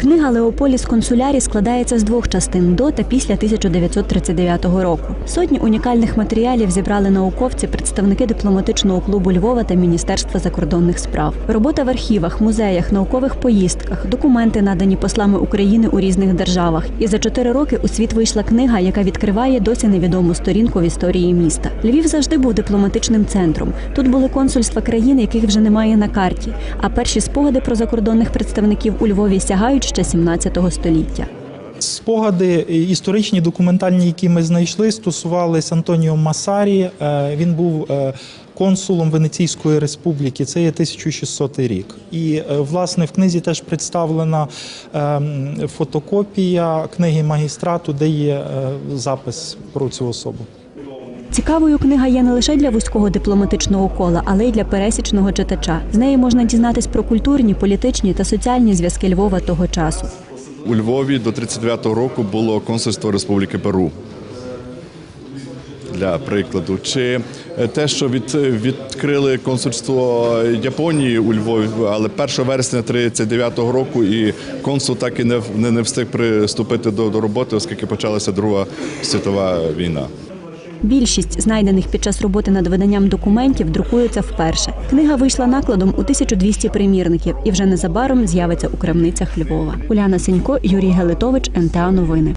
Книга Леополіс Консулярі складається з двох частин до та після 1939 року. Сотні унікальних матеріалів зібрали науковці, представники дипломатичного клубу Львова та Міністерства закордонних справ. Робота в архівах, музеях, наукових поїздках, документи надані послами України у різних державах. І за чотири роки у світ вийшла книга, яка відкриває досі невідому сторінку в історії міста. Львів завжди був дипломатичним центром. Тут були консульства країн, яких вже немає на карті. А перші спогади про закордонних представників у Львові сягають ще 17 століття. Спогади історичні, документальні, які ми знайшли, стосувались Антоніо Масарі. Е, Він був е, консулом Венеційської республіки. Це є 1600 рік. І е, власне в книзі теж представлена ем, фотокопія книги магістрату, де є запис про цю особу. Цікавою книга є не лише для вузького дипломатичного кола, але й для пересічного читача. З неї можна дізнатись про культурні, політичні та соціальні зв'язки Львова того часу. У Львові до 39-го року було консульство Республіки Перу. Для прикладу, чи е, те, що від, відкрили консульство Японії у Львові, але 1 вересня 39-го року і консул так і не, не, не встиг приступити до, до роботи, оскільки почалася Друга світова війна. Більшість знайдених під час роботи над виданням документів друкуються вперше. Книга вийшла накладом у 1200 примірників і вже незабаром з'явиться у крамницях Львова. Уляна Сенько, Юрій Галитович, НТА Новини.